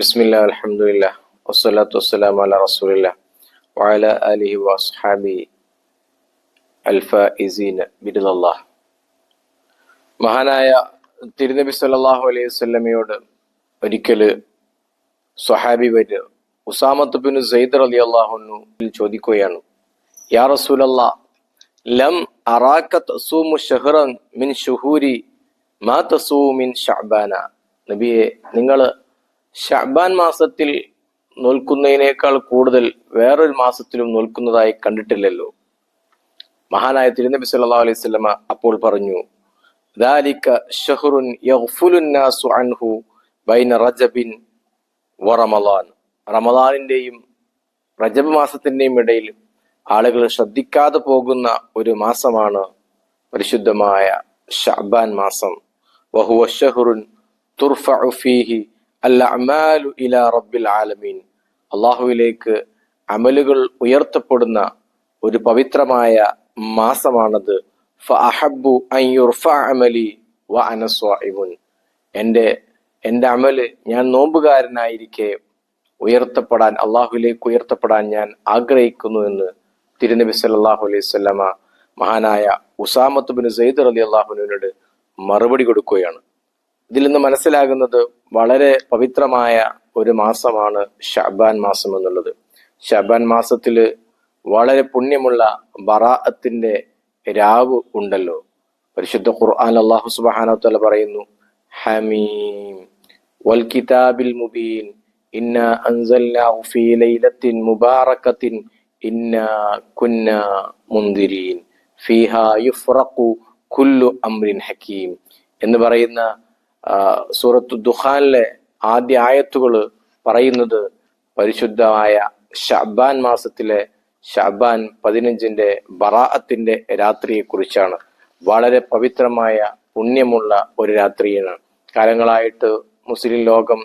ബിസ്മില്ല അലഹമുല്ല വസ്സലാത്തു വസ്സലാം അല റസൂലില്ല വാല അലിഹി വസ്ഹാബി അൽഫ ഇസീൻ ബിരുദല്ലാഹ് മഹാനായ തിരുനബി സല്ലാഹു അലൈഹി വല്ലമയോട് ഒരിക്കൽ സ്വഹാബി വര് ഉസാമത്ത് ബിൻ സെയ്ദ് അലി അള്ളാഹുനു ചോദിക്കുകയാണ് യാ റസൂലല്ലാ ലം അറാക്ക തസൂമു ഷഹ്റൻ മിൻ ഷുഹൂരി മാ തസൂ മിൻ ഷഅബാന? നബിയെ നിങ്ങൾ ഷഅബാൻ മാസത്തിൽ നോൽക്കുന്നതിനേക്കാൾ കൂടുതൽ വേറൊരു മാസത്തിലും നോൽക്കുന്നതായി കണ്ടിട്ടില്ലല്ലോ മഹാനായ തിരുനബി സല്ലല്ലാഹു അലൈഹി വസല്ലമ അപ്പോൾ പറഞ്ഞു ذلك شهر يغفل الناس عنه بين رجب വറമലാൻ റമലാനിന്റെയും റജബ് മാസത്തിന്റെയും ഇടയിൽ ആളുകൾ ശ്രദ്ധിക്കാതെ പോകുന്ന ഒരു മാസമാണ് പരിശുദ്ധമായ ഷഅബാൻ മാസം വഹുവ ഷഹ്റുൻ തുർഫഉ അമാലു റബ്ബിൽ ആലമീൻ. അള്ളാഹുവിലേക്ക് അമലുകൾ ഉയർത്തപ്പെടുന്ന ഒരു പവിത്രമായ മാസമാണത്. അമലി വ എന്റെ എന്റെ അമൽ ഞാൻ നോമ്പുകാരനായിരിക്കെ ഉയർത്തപ്പെടാൻ അള്ളാഹുലേക്ക് ഉയർത്തപ്പെടാൻ ഞാൻ ആഗ്രഹിക്കുന്നു എന്ന് തിരുനബി സല്ലാഹു അലൈഹി വസല്ലമ മഹാനായ ഉസാമത്ത് ബിൻ സെയ്ദ് അലി അള്ളാഹുനോട് മറുപടി കൊടുക്കുകയാണ്. ഇതിൽ നിന്ന് മനസ്സിലാകുന്നത് വളരെ പവിത്രമായ ഒരു മാസമാണ് ഷാബാൻ മാസം എന്നുള്ളത്. ഷാബാൻ മാസത്തിൽ വളരെ പുണ്യമുള്ള ബറാഅത്തിന്റെ രാവ് ഉണ്ടല്ലോ. പരിശുദ്ധ ഖുർആൻ അള്ളാഹു തആല പറയുന്നു ഹമീം വൽ കിതാബിൽ മുബീൻ ഇന്ന അൻസൽനാഹു ഫീ ലൈലത്തിൻ മുബാറകത്തിൻ ഇന്ന കുന്ന മുന്തിരീൻ ഫീഹാ യുഫ്റഖു കുല്ലു അംറിൻ ഹക്കീം എന്ന് പറയുന്ന സൂറത്തു ദുഖാനിലെ ആദ്യ ആയത്തുകൾ പറയുന്നത് പരിശുദ്ധമായ ഷബാൻ മാസത്തിലെ ഷബാൻ പതിനഞ്ചിന്റെ ബറാഅത്തിന്റെ രാത്രിയെ കുറിച്ചാണ് വളരെ പവിത്രമായ പുണ്യമുള്ള ഒരു രാത്രിയാണ്. കാലങ്ങളായിട്ട് മുസ്ലിം ലോകം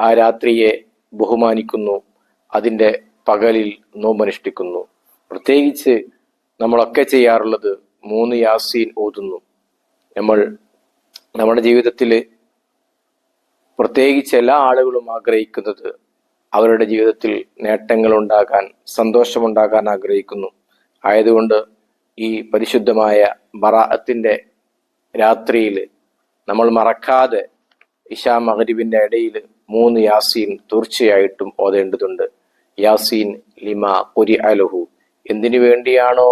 ആ രാത്രിയെ ബഹുമാനിക്കുന്നു അതിന്റെ പകലിൽ നോമ്പനുഷ്ഠിക്കുന്നു. പ്രത്യേകിച്ച് നമ്മളൊക്കെ ചെയ്യാറുള്ളത് മൂന്ന് യാസീൻ ഓതുന്നു. നമ്മൾ നമ്മുടെ ജീവിതത്തിൽ പ്രത്യേകിച്ച് എല്ലാ ആളുകളും ആഗ്രഹിക്കുന്നത് അവരുടെ ജീവിതത്തിൽ നേട്ടങ്ങൾ ഉണ്ടാകാൻ സന്തോഷമുണ്ടാകാൻ ആഗ്രഹിക്കുന്നു. ആയതുകൊണ്ട് ഈ പരിശുദ്ധമായ ബറാഅത്തിന്റെ രാത്രിയിൽ നമ്മൾ മറക്കാതെ ഇഷാ മഹരിബിന്റെ ഇടയിൽ മൂന്ന് യാസീൻ തീർച്ചയായിട്ടും ഓതേണ്ടതുണ്ട്. യാസീൻ ലിമ കുരി അലഹു എന്തിനു വേണ്ടിയാണോ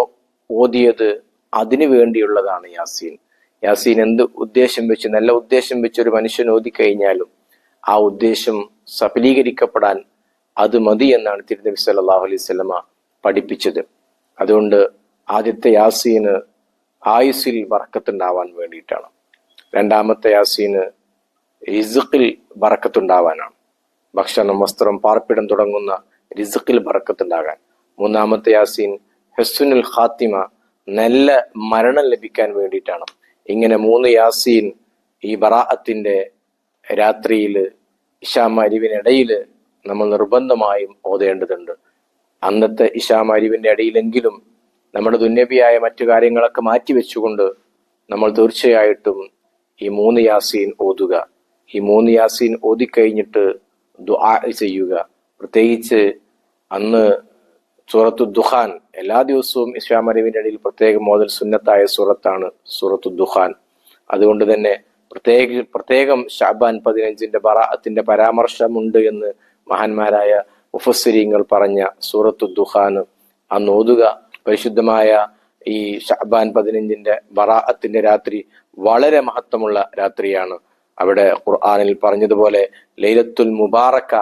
ഓതിയത്? അതിനു വേണ്ടിയുള്ളതാണ് യാസീൻ. യാസീൻ എന്ത് ഉദ്ദേശം വെച്ച് നല്ല ഉദ്ദേശം വെച്ച് ഒരു മനുഷ്യൻ ഓതിക്കഴിഞ്ഞാലും ആ ഉദ്ദേശം സഫലീകരിക്കപ്പെടാൻ അത് മതി എന്നാണ് തിരുനബി സല്ലാഹു അലൈഹി വസല്ലമ പഠിപ്പിച്ചത്. അതുകൊണ്ട് ആദ്യത്തെ യാസീന് ആയുസിൽ വറക്കത്തുണ്ടാവാൻ വേണ്ടിയിട്ടാണ്. രണ്ടാമത്തെ യാസീന് റിസുക്കിൽ വറക്കത്തുണ്ടാവാനാണ്. ഭക്ഷണം വസ്ത്രം പാർപ്പിടം തുടങ്ങുന്ന റിസുക്കിൽ വറക്കത്തുണ്ടാകാൻ. മൂന്നാമത്തെ യാസീൻ ഹെസ്സുനുൽ ഖാത്തിമ നല്ല മരണം ലഭിക്കാൻ വേണ്ടിയിട്ടാണ്. ഇങ്ങനെ മൂന്ന് യാസീൻ ഈ ബറാഅത്തിന്റെ രാത്രിയിൽ ഇഷാമരിവിനിടയിൽ നമ്മൾ നിർബന്ധമായും ഓതേണ്ടതുണ്ട്. അന്നത്തെ ഇഷാമരിവിന്റെ ഇടയിലെങ്കിലും നമ്മുടെ ദുന്യബിയായ മറ്റു കാര്യങ്ങളൊക്കെ മാറ്റിവെച്ചുകൊണ്ട് നമ്മൾ തീർച്ചയായിട്ടും ഈ മൂന്ന് യാസീൻ ഓതുക. ഈ മൂന്ന് യാസീൻ ഓതിക്കഴിഞ്ഞിട്ട് ദുആ ചെയ്യുക. പ്രത്യേകിച്ച് അന്ന് സൂറത്തു ദുഹാൻ എല്ലാ ദിവസവും ഇസ്ലാം അറിവിന്റെ ഇടയിൽ പ്രത്യേക മോദൽ സുന്നത്തായ സൂറത്താണ് സൂറത്തു ദുഹാൻ അതുകൊണ്ട് തന്നെ പ്രത്യേക പ്രത്യേകം ഷാബാൻ പതിനഞ്ചിന്റെ ബറാഅത്തിന്റെ പരാമർശമുണ്ട് എന്ന് മഹാന്മാരായ മുഫസ്സിരിങ്ങൾ പറഞ്ഞ സൂറത്തു ദുഹാൻ അന്ന് ഓതുക പരിശുദ്ധമായ ഈ ഷാബാൻ പതിനഞ്ചിന്റെ ബറാഅത്തിന്റെ രാത്രി വളരെ മഹത്വമുള്ള രാത്രിയാണ്. അവിടെ ഖുർആനിൽ പറഞ്ഞതുപോലെ ലൈലത്തുൽ മുബാറക്ക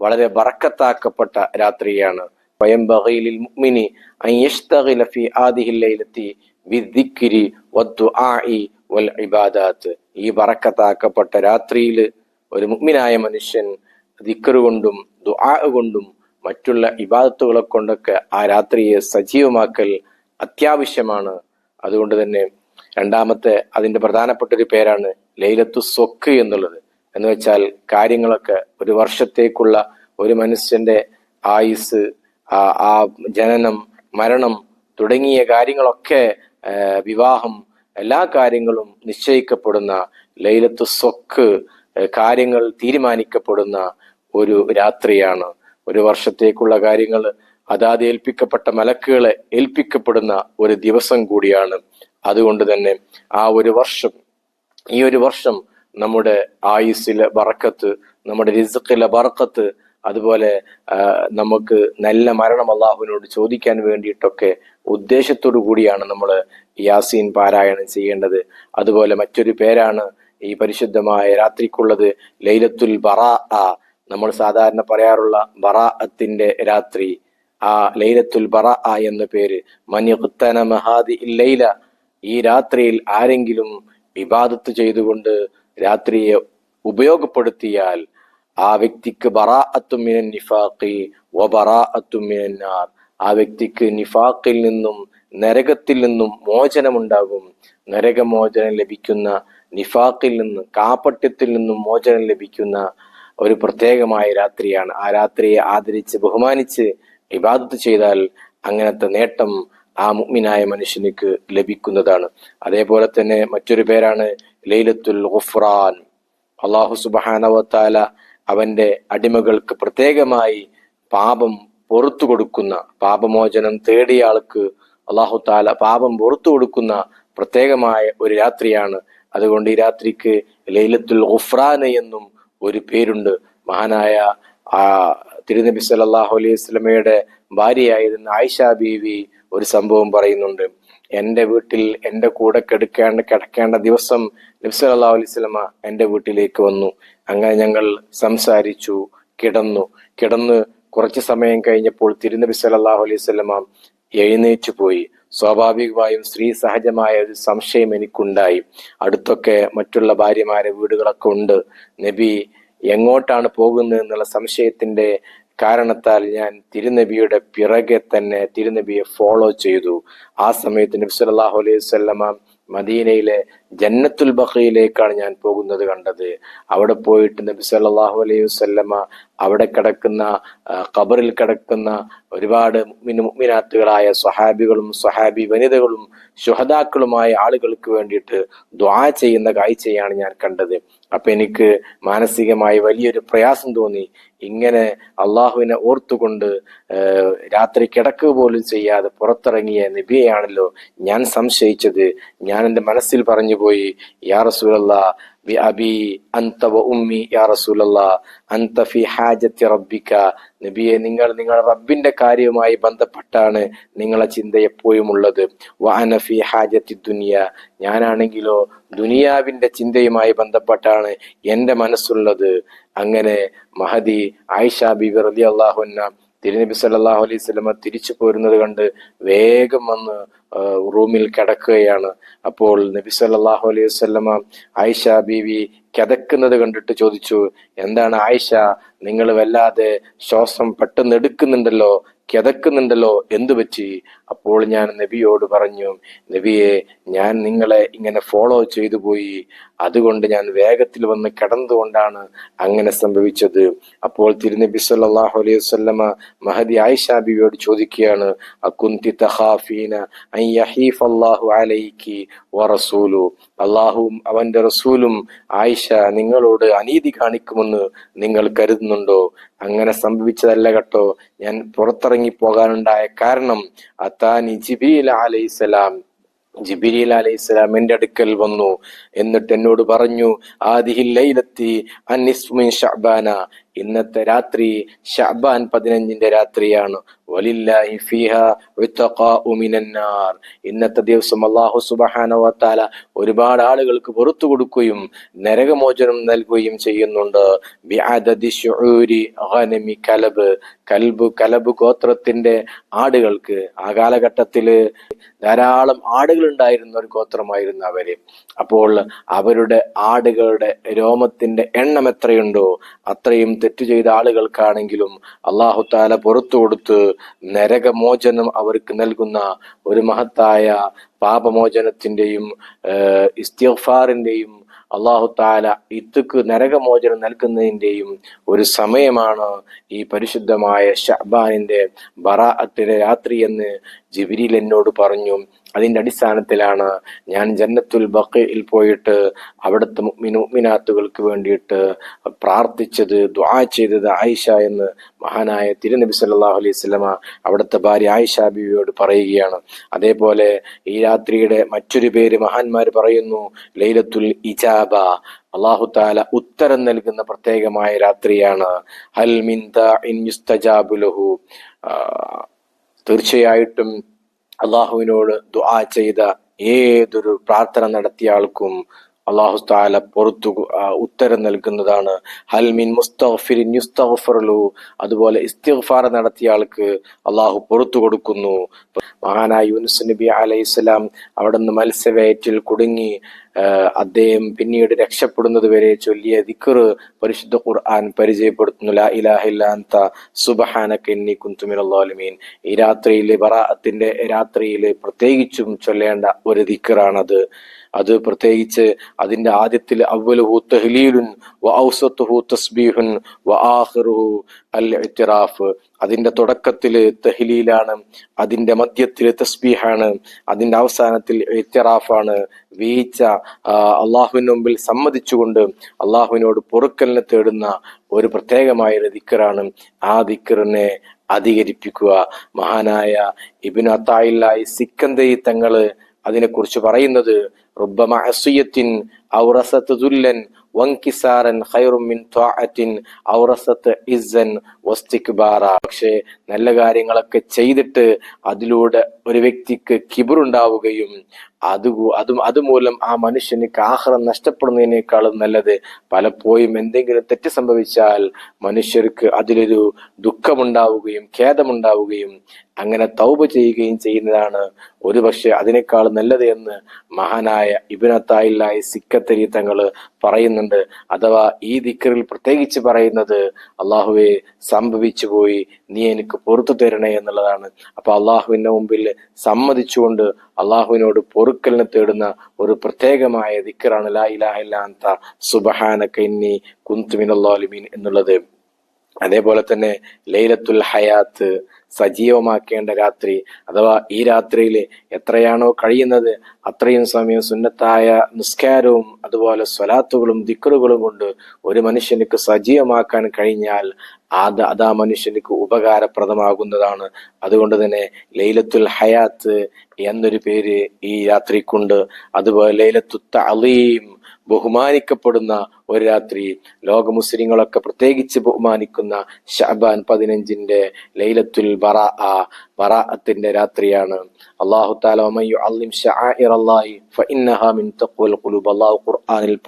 വളരെ ബറക്കത്താക്കപ്പെട്ട രാത്രിയാണ്. وينبغي للمؤمن أن يشتغل في هذه الليلة بالذكر والدعاء والعبادات ഈ ബറക്കത്താക്കപ്പെട്ട രാത്രിയിൽ ഒരു മുഗ്മിനായ മനുഷ്യൻ ദിക്കറ് കൊണ്ടും ദുആ കൊണ്ടും മറ്റുള്ള ഇബാദത്തുകളെ കൊണ്ടൊക്കെ ആ രാത്രിയെ സജീവമാക്കൽ അത്യാവശ്യമാണ് അതുകൊണ്ട് തന്നെ രണ്ടാമത്തെ അതിന്റെ പ്രധാനപ്പെട്ട ഒരു പേരാണ് ലൈലത്തു സ്വക്ക് എന്നുള്ളത് എന്ന് വെച്ചാൽ കാര്യങ്ങളൊക്കെ ഒരു വർഷത്തേക്കുള്ള ഒരു മനുഷ്യന്റെ ആയുസ് ആ ജനനം മരണം തുടങ്ങിയ കാര്യങ്ങളൊക്കെ വിവാഹം എല്ലാ കാര്യങ്ങളും നിശ്ചയിക്കപ്പെടുന്ന ലൈലത്തു സ്വക്ക് കാര്യങ്ങൾ തീരുമാനിക്കപ്പെടുന്ന ഒരു രാത്രിയാണ്. ഒരു വർഷത്തേക്കുള്ള കാര്യങ്ങൾ അതാത് ഏൽപ്പിക്കപ്പെട്ട മലക്കുകളെ ഏൽപ്പിക്കപ്പെടുന്ന ഒരു ദിവസം കൂടിയാണ്. അതുകൊണ്ട് തന്നെ ആ ഒരു വർഷം ഈ ഒരു വർഷം നമ്മുടെ ആയുസ്സിലെ ബറക്കത്ത് നമ്മുടെ റിസുക്കിലെ ബറക്കത്ത് അതുപോലെ നമുക്ക് നല്ല മരണം അള്ളാഹുവിനോട് ചോദിക്കാൻ വേണ്ടിയിട്ടൊക്കെ ഉദ്ദേശത്തോടു കൂടിയാണ് നമ്മൾ യാസീൻ പാരായണം ചെയ്യേണ്ടത്. അതുപോലെ മറ്റൊരു പേരാണ് ഈ പരിശുദ്ധമായ രാത്രിക്കുള്ളത് ലൈലത്തുൽ ബറാ. നമ്മൾ സാധാരണ പറയാറുള്ള ബറാഅത്തിന്റെ രാത്രി. ആ ലൈലത്തുൽ ബറാ എന്ന പേര്. മനിഖ്തന മഹാദി ലൈല. ഈ രാത്രിയിൽ ആരെങ്കിലും വിവാദത്ത് ചെയ്തുകൊണ്ട് രാത്രിയെ ഉപയോഗപ്പെടുത്തിയാൽ ആ വ്യക്തിക്ക് ബറാഅത്തുമിനൻ ആ വ്യക്തിക്ക് നിഫാഖിൽ നിന്നും നരകത്തിൽ നിന്നും മോചനമുണ്ടാകും. നരകമോചനം ലഭിക്കുന്ന നിഫാഖിൽ നിന്ന് കാപ്പട്യത്തിൽ നിന്നും മോചനം ലഭിക്കുന്ന ഒരു പ്രത്യേകമായ രാത്രിയാണ്. ആ രാത്രിയെ ആദരിച്ച് ബഹുമാനിച്ച് ഇബാദത്ത് ചെയ്താൽ അങ്ങനത്തെ നേട്ടം ആ മുഗ്മിനായ മനുഷ്യനിക്ക് ലഭിക്കുന്നതാണ്. അതേപോലെ തന്നെ മറ്റൊരു പേരാണ് ലൈലത്തുൽ ഗുഫ്രാൻ. അള്ളാഹു സുബാനവത്താല അവന്റെ അടിമകൾക്ക് പ്രത്യേകമായി പാപം പുറത്തു കൊടുക്കുന്ന പാപമോചനം തേടിയ ആൾക്ക് അള്ളാഹു താല പാപം പുറത്തു കൊടുക്കുന്ന പ്രത്യേകമായ ഒരു രാത്രിയാണ്. അതുകൊണ്ട് ഈ രാത്രിക്ക് ലൈലത്തുൽ ഖുഫ്രാന എന്നും ഒരു പേരുണ്ട്. മഹാനായ ആ തിരുനബി സല്ലാഹു അലൈഹി സ്വലമയുടെ ഭാര്യയായിരുന്ന ആയിഷ ബീവി ഒരു സംഭവം പറയുന്നുണ്ട്. എന്റെ വീട്ടിൽ എന്റെ കൂടെ കെടുക്കേണ്ട കിടക്കേണ്ട ദിവസം നബി സല്ലല്ലാഹു അലൈഹി വസല്ലമ എന്റെ വീട്ടിലേക്ക് വന്നു. അങ്ങനെ ഞങ്ങൾ സംസാരിച്ചു കിടന്നു. കിടന്ന് കുറച്ച് സമയം കഴിഞ്ഞപ്പോൾ തിരുനബി സല്ലല്ലാഹു അലൈഹി സ്വലമ എഴുന്നേറ്റ് പോയി. സ്വാഭാവികമായും സ്ത്രീ സഹജമായ ഒരു സംശയം എനിക്കുണ്ടായി. അടുത്തൊക്കെ മറ്റുള്ള ഭാര്യമാരെ വീടുകളൊക്കെ ഉണ്ട്. നബി എങ്ങോട്ടാണ് പോകുന്നത് എന്നുള്ള സംശയത്തിന്റെ കാരണത്താൽ ഞാൻ തിരുനബിയുടെ പിറകെ തന്നെ തിരുനബിയെ ഫോളോ ചെയ്തു. ആ സമയത്ത് നബി സല്ലല്ലാഹു അലൈഹി വസല്ലമ മദീനയിലെ ജന്നത്തുൽ ബഖയിലേക്കാണ് ഞാൻ പോകുന്നത് കണ്ടത്. അവിടെ പോയിട്ട് നബി സല്ലല്ലാഹു അലൈഹി വസല്ലമ അവിടെ കിടക്കുന്ന ഖബറിൽ കിടക്കുന്ന ഒരുപാട് മുഗ്മിനാത്തുകളായ സ്വഹാബികളും സ്വഹാബി വനിതകളും ശുഹദാക്കളുമായ ആളുകൾക്ക് വേണ്ടിയിട്ട് ദ്വാ ചെയ്യുന്ന കാഴ്ചയാണ് ഞാൻ കണ്ടത്. അപ്പൊ എനിക്ക് മാനസികമായി വലിയൊരു പ്രയാസം തോന്നി. ഇങ്ങനെ അള്ളാഹുവിനെ ഓർത്തുകൊണ്ട് രാത്രി കിടക്കുക പോലും ചെയ്യാതെ പുറത്തിറങ്ങിയ നബിയെയാണല്ലോ ഞാൻ സംശയിച്ചത്. ഞാൻ എന്റെ മനസ്സിൽ പറഞ്ഞു പോയി യാ റസൂലല്ലാ ബി അബി അന്ത വ ഉമ്മി യാ റസൂലല്ലാ അന്ത ഫി ഹാജത്തി റബ്ബിക. നബിയെ നിങ്ങൾ നിങ്ങളുടെ റബ്ബിന്റെ കാര്യവുമായി ബന്ധപ്പെട്ടാണ് നിങ്ങളെ ചിന്ത എപ്പോഴും ഉള്ളത് വഅന ഫി ഹാജത്തി ദുനിയ. ഞാനാണെങ്കിലോ ദുനിയാവിന്റെ ചിന്തയുമായി ബന്ധപ്പെട്ടാണ് എന്റെ മനസ്സുള്ളത്. അങ്ങനെ മഹദി ആയിഷ ബിബി റലി അള്ളാഹുന്ന തിരുനബി സല്ലാഹു അലൈഹി സ്വലമ തിരിച്ചു പോരുന്നത് കണ്ട് വേഗം വന്ന് റൂമിൽ കിടക്കുകയാണ്. അപ്പോൾ നബി സല്ലാഹു അലൈഹി വസല്ലമ ആയിഷ ബീവി കിതക്കുന്നത് കണ്ടിട്ട് ചോദിച്ചു എന്താണ് ആയിഷ നിങ്ങൾ വല്ലാതെ ശ്വാസം പെട്ടെന്ന് എടുക്കുന്നുണ്ടല്ലോ കിതക്കുന്നുണ്ടല്ലോ എന്തു പറ്റി? അപ്പോൾ ഞാൻ നബിയോട് പറഞ്ഞു നബിയെ ഞാൻ നിങ്ങളെ ഇങ്ങനെ ഫോളോ ചെയ്തു പോയി അതുകൊണ്ട് ഞാൻ വേഗത്തിൽ വന്ന് കിടന്നുകൊണ്ടാണ് അങ്ങനെ സംഭവിച്ചത്. അപ്പോൾ തിരുനബി സല്ലാഹു അലൈഹി വസല്ലമ മഹദി ആയിഷ ബിവിയോട് ചോദിക്കുകയാണ് അകുന്തി തഹാഫീന അലൈക്കി വറസൂലു അള്ളാഹുവും അവന്റെ റസൂലും ആയിഷ നിങ്ങളോട് അനീതി കാണിക്കുമെന്ന് നിങ്ങൾ കരുതുന്നുണ്ടോ? അങ്ങനെ സംഭവിച്ചതല്ല കേട്ടോ. ഞാൻ പുറത്തിറങ്ങി പോകാനുണ്ടായ കാരണം അത്താനി അലൈഹി അലൈഹിസ്സലാം ജിബിരിൽ അലൈഹി ഇസ്ലാം എന്റെ അടുക്കൽ വന്നു. എന്നിട്ട് എന്നോട് പറഞ്ഞു ആദിഹിൽ ലൈലത്തി ഷഅബാന. ഇന്നത്തെ രാത്രി ഷഅബാൻ പതിനഞ്ചിന്റെ രാത്രിയാണ്. വലില്ലാഹി ഇന്നത്തെ ദിവസം അള്ളാഹു സുബ്ഹാനഹു വ ഒരുപാട് ആളുകൾക്ക് പുറത്തു കൊടുക്കുകയും നരകമോചനം നൽകുകയും ചെയ്യുന്നുണ്ട്. കലബ്. കൽബ് കലബ് ഗോത്രത്തിന്റെ ആടുകൾക്ക് ആ കാലഘട്ടത്തിൽ ധാരാളം ആടുകൾ ഉണ്ടായിരുന്ന ഒരു ഗോത്രമായിരുന്നു അവർ. അപ്പോൾ അവരുടെ ആടുകളുടെ രോമത്തിന്റെ എണ്ണം എത്രയുണ്ടോ അത്രയും തെറ്റു ചെയ്ത ആളുകൾക്കാണെങ്കിലും അള്ളാഹു താല പുറത്തു കൊടുത്ത് നരകമോചനം അവർക്ക് നൽകുന്ന ഒരു മഹത്തായ പാപമോചനത്തിന്റെയും ഇസ്തിഫാറിന്റെയും അള്ളാഹു താല ഇത്തുക്ക് നരകമോചനം നൽകുന്നതിന്റെയും ഒരു സമയമാണ് ഈ പരിശുദ്ധമായ ഷഹബാനിന്റെ ബറാഅത്തിന്റെ രാത്രി എന്ന് ജിബിരിൽ എന്നോട് പറഞ്ഞു അതിന്റെ അടിസ്ഥാനത്തിലാണ് ഞാൻ ജന്നത്തുൽ ബക്കയിൽ പോയിട്ട് അവിടുത്തെ മുഅ്മിനാത്തുകൾക്ക് വേണ്ടിയിട്ട് പ്രാർത്ഥിച്ചത് ദ്വാ ചെയ്തത് ആയിഷ എന്ന് മഹാനായ തിരുനബി സല്ലാഹു അലൈഹി വസല്ലമ അവിടുത്തെ ഭാര്യ ആയിഷ ബിവിയോട് പറയുകയാണ്. അതേപോലെ ഈ രാത്രിയുടെ മറ്റൊരു പേര് മഹാന്മാർ പറയുന്നു ലൈലത്തുൽ ഇജാബ. അള്ളാഹു താല ഉത്തരം നൽകുന്ന പ്രത്യേകമായ രാത്രിയാണ്. ഹൽ മിൻ തീർച്ചയായിട്ടും അള്ളാഹുവിനോട് ദുആ ചെയ്ത ഏതൊരു പ്രാർത്ഥന നടത്തിയ ആൾക്കും അള്ളാഹു താല പുറത്തു ഉത്തരം നൽകുന്നതാണ്. ഹൽമിൻ മുസ്തഫിൻ യുസ്തഫറലു അതുപോലെ ഇസ്തിഗ്ഫാർ നടത്തിയ ആൾക്ക് അള്ളാഹു പുറത്തു കൊടുക്കുന്നു. മഹാനായ യൂനുസ് നബി അലൈഹിസ്സലാം അവിടെ നിന്ന് മത്സ്യവയറ്റിൽ കുടുങ്ങി അദ്ദേഹം പിന്നീട് രക്ഷപ്പെടുന്നത് വരെ ചൊല്ലിയ ദിക്ർ പരിശുദ്ധ ഖുർആൻ പരിചയപ്പെടുത്തുന്നു. ലാ ഇലാഹ ഇല്ലാ അൻത സുബ്ഹാനക ഇന്നി കുന്തു മിനൽ ളാലിമീൻ ഈ രാത്രിയിൽ ബറാഅത്തിന്റെ രാത്രിയിൽ പ്രത്യേകിച്ചും ചൊല്ലേണ്ട ഒരു ദിക്റാണത്. അത് പ്രത്യേകിച്ച് അതിന്റെ ആദ്യത്തിൽ അവലുഹു തഹ്ലീലുൻ വ ഔസത്തുഹു തസ്ബീഹുൻ വ ആഹിറുഹു അൽ ഇത്തിറാഫ് അതിന്റെ തുടക്കത്തിൽ തഹ്ലീലാണ് അതിന്റെ മധ്യത്തിൽ തസ്ബീഹാണ് അതിന്റെ അവസാനത്തിൽ ഇത്തിറാഫാണ് വീഴ്ച അള്ളാഹുവിന് മുമ്പിൽ സമ്മതിച്ചുകൊണ്ട് അള്ളാഹുവിനോട് പൊറുക്കലിനെ തേടുന്ന ഒരു പ്രത്യേകമായ ഒരു ദിക്കറാണ് ആ ദിക്കറിനെ അധികരിപ്പിക്കുക. മഹാനായ ഇബിൻ അത്തായില്ലായി സിക്കന്തയി തങ്ങൾ അതിനെക്കുറിച്ച് പറയുന്നത് പക്ഷെ വൻകിസാരൻ ഇസ്സൻ നല്ല കാര്യങ്ങളൊക്കെ ചെയ്തിട്ട് അതിലൂടെ ഒരു വ്യക്തിക്ക് കിബറുണ്ടാവുകയും അത് അതും അതുമൂലം ആ മനുഷ്യന് ആഹ്റം നഷ്ടപ്പെടുന്നതിനേക്കാളും നല്ലത് പലപ്പോഴും എന്തെങ്കിലും തെറ്റ് സംഭവിച്ചാൽ മനുഷ്യർക്ക് അതിലൊരു ദുഃഖമുണ്ടാവുകയും ഖേദമുണ്ടാവുകയും അങ്ങനെ തൗബ ചെയ്യുകയും ചെയ്യുന്നതാണ് ഒരുപക്ഷെ അതിനേക്കാൾ നല്ലത് എന്ന് മഹാനായ ഇബിനത്തായില്ലായി സിക്കത്തരി തങ്ങൾ പറയുന്നുണ്ട്. അഥവാ ഈ ദിക്കറിൽ പ്രത്യേകിച്ച് പറയുന്നത് അള്ളാഹുവെ സംഭവിച്ചു പോയി നീ എനിക്ക് പുറത്തു തരണേ എന്നുള്ളതാണ്. അപ്പൊ അള്ളാഹുവിന്റെ മുമ്പിൽ സമ്മതിച്ചുകൊണ്ട് അള്ളാഹുവിനോട് പൊറുക്കലിനെ തേടുന്ന ഒരു പ്രത്യേകമായ ദിക്കറാണ് ലാ ഇലാഹ ഇല്ലാ അൻത സുബ്ഹാനക ഇന്നി കുന്തു മിനല്ലാലിമീൻ എന്നുള്ളത്. അതേപോലെ തന്നെ ലൈലത്തുൽ ഹയാത്ത് സജീവമാക്കേണ്ട രാത്രി അഥവാ ഈ രാത്രിയിൽ എത്രയാണോ കഴിയുന്നത് അത്രയും സമയം സുന്നത്തായ നിസ്കാരവും അതുപോലെ സ്വലാത്തുകളും ദിക്കറുകളും കൊണ്ട് ഒരു മനുഷ്യനിക്ക് സജീവമാക്കാൻ കഴിഞ്ഞാൽ അത് അത് ആ മനുഷ്യനിക്ക് ഉപകാരപ്രദമാകുന്നതാണ്. അതുകൊണ്ട് തന്നെ ലൈലത്തുൽ ഹയാത്ത് എന്നൊരു പേര് ഈ രാത്രിക്കുണ്ട് അതുപോലെ ലൈലത്തു തലീം ബഹുമാനിക്കപ്പെടുന്ന ഒരു രാത്രി ലോക മുസ്ലിങ്ങളൊക്കെ പ്രത്യേകിച്ച് ബഹുമാനിക്കുന്ന ഷഹബാൻ പതിനഞ്ചിന്റെ ലൈലത്തുൽ ബറ ആ ബറാഅത്തിന്റെ രാത്രിയാണ്. അള്ളാഹു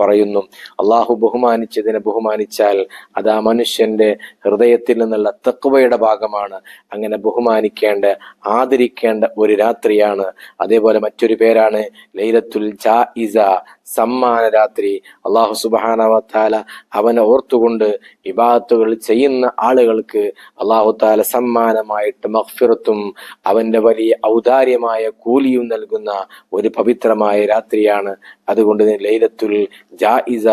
പറയുന്നു അള്ളാഹു ബഹുമാനിച്ചതിനെ ബഹുമാനിച്ചാൽ അത് ആ മനുഷ്യന്റെ ഹൃദയത്തിൽ നിന്നുള്ള തക്വയുടെ ഭാഗമാണ്. അങ്ങനെ ബഹുമാനിക്കേണ്ട ആദരിക്കേണ്ട ഒരു രാത്രിയാണ്. അതേപോലെ മറ്റൊരു പേരാണ് ലൈലത്തുൽ ജായിസ സമ്മാന രാത്രി അള്ളാഹു സുബാനവത്താല അവനെ ഓർത്തുകൊണ്ട് വിവാഹത്തുകൾ ചെയ്യുന്ന ആളുകൾക്ക് അള്ളാഹു താല സമ്മാനമായിട്ട് മഹ്ഫിറത്തും അവന്റെ വലിയ ഔദാര്യമായ കൂലിയും നൽകുന്ന ഒരു പവിത്രമായ രാത്രിയാണ്. അതുകൊണ്ട് ലൈലത്തുൽ ജായിസ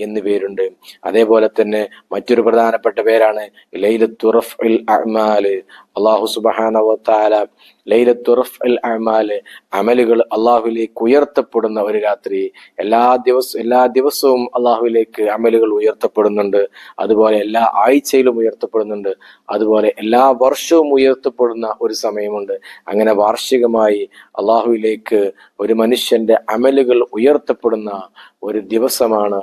എന്ന് പേരുണ്ട്. അതേപോലെ തന്നെ മറ്റൊരു പ്രധാനപ്പെട്ട പേരാണ് ലൈലത്തുറഫ് അൽ അഹ്മാൽ അള്ളാഹു സുബാനവത്താല ലൈലത്തുറഫ് അൽ അഹ്മാൽ അമലുകൾ അള്ളാഹുലേക്ക് ഉയർത്തപ്പെടുന്ന ഒരു രാത്രി. എല്ലാ ദിവസവും എല്ലാ ദിവസവും അള്ളാഹുലേക്ക് അമലുകൾ ഉയർത്തപ്പെടുന്നുണ്ട്. അതുപോലെ എല്ലാ ആഴ്ചയിലും ഉയർത്തപ്പെടുന്നുണ്ട്. അതുപോലെ എല്ലാ വർഷവും ഉയർത്തപ്പെടുന്ന ഒരു സമയമുണ്ട്. അങ്ങനെ വാർഷികമായി അള്ളാഹുവിലേക്ക് ഒരു മനുഷ്യന്റെ അമലുകൾ ഉയർത്തപ്പെടുന്ന ഒരു ദിവസമാണ്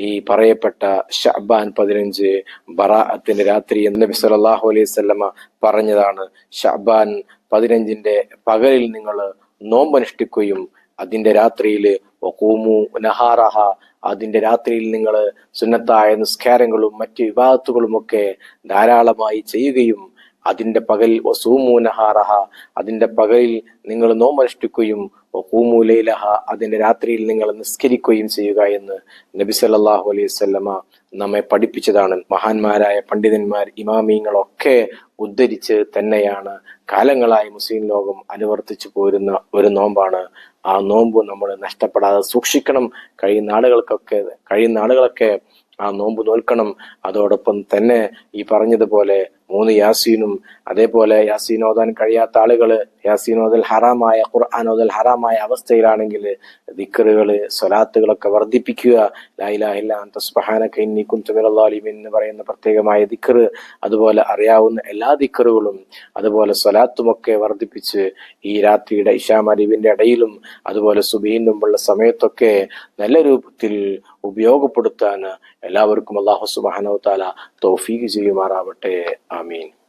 ഈ പറയപ്പെട്ട ഷഹബാൻ പതിനഞ്ച് ബറാഅത്തിന്റെ രാത്രി എന്ന് നബി സല്ലല്ലാഹു അലൈഹി സ്വല്ലമ്മ പറഞ്ഞതാണ്. ഷഹബാൻ പതിനഞ്ചിന്റെ പകലിൽ നിങ്ങൾ നോമ്പനുഷ്ഠിക്കുകയും അതിന്റെ രാത്രിയിൽ വഖൂമു നഹാറഹ അതിന്റെ രാത്രിയിൽ നിങ്ങൾ സുന്നത്തായ നിസ്കാരങ്ങളും മറ്റ് വിവാദത്തുകളും ഒക്കെ ധാരാളമായി ചെയ്യുകയും അതിന്റെ പകൽ വസൂമൂനഹാറഹ അതിന്റെ പകലിൽ നിങ്ങൾ നോമനുഷ്ഠിക്കുകയും വഖൂമു ലൈലഹ അതിന്റെ രാത്രിയിൽ നിങ്ങൾ നിസ്കരിക്കുകയും ചെയ്യുക എന്ന് നബി സല്ലാഹു അലൈഹി വസല്ലമ നമ്മെ പഠിപ്പിച്ചതാണ്. മഹാന്മാരായ പണ്ഡിതന്മാർ ഇമാമീങ്ങളൊക്കെ ഉദ്ധരിച്ച് തന്നെയാണ് കാലങ്ങളായി മുസ്ലിം ലോകം അനുവർത്തിച്ചു പോരുന്ന ഒരു നോമ്പാണ്. ആ നോമ്പ് നമ്മൾ നഷ്ടപ്പെടാതെ സൂക്ഷിക്കണം. കഴിയുന്ന ആളുകൾക്കൊക്കെ കഴിയുന്ന ആളുകളൊക്കെ ആ നോമ്പ് നോൽക്കണം. അതോടൊപ്പം തന്നെ ഈ പറഞ്ഞതുപോലെ മൂന്ന് യാസീനും അതേപോലെ യാസീൻ ഓതാൻ കഴിയാത്ത ആളുകൾ യാസീൻ ഓതൽ ഹറാമായ ഖുർആൻ ഓതൽ ഹറാമായ അവസ്ഥയിലാണെങ്കിൽ ദിക്കറുകൾ സ്വലാത്തുകളൊക്കെ വർദ്ധിപ്പിക്കുക. ളാലിമീൻ എന്ന് പറയുന്ന പ്രത്യേകമായ ദിക്കർ അതുപോലെ അറിയാവുന്ന എല്ലാ ദിക്കറുകളും അതുപോലെ സ്വലാത്തുമൊക്കെ വർദ്ധിപ്പിച്ച് ഈ രാത്രിയുടെ ഇഷാമരിവിന്റെ ഇടയിലും അതുപോലെ സുബീനുമുള്ള സമയത്തൊക്കെ നല്ല രൂപത്തിൽ ഉപയോഗപ്പെടുത്താൻ എല്ലാവർക്കും അള്ളാഹു സുബാനോ താല തൗഫീഖ് ചെയ്യുമാറാവട്ടെ. ആമീൻ.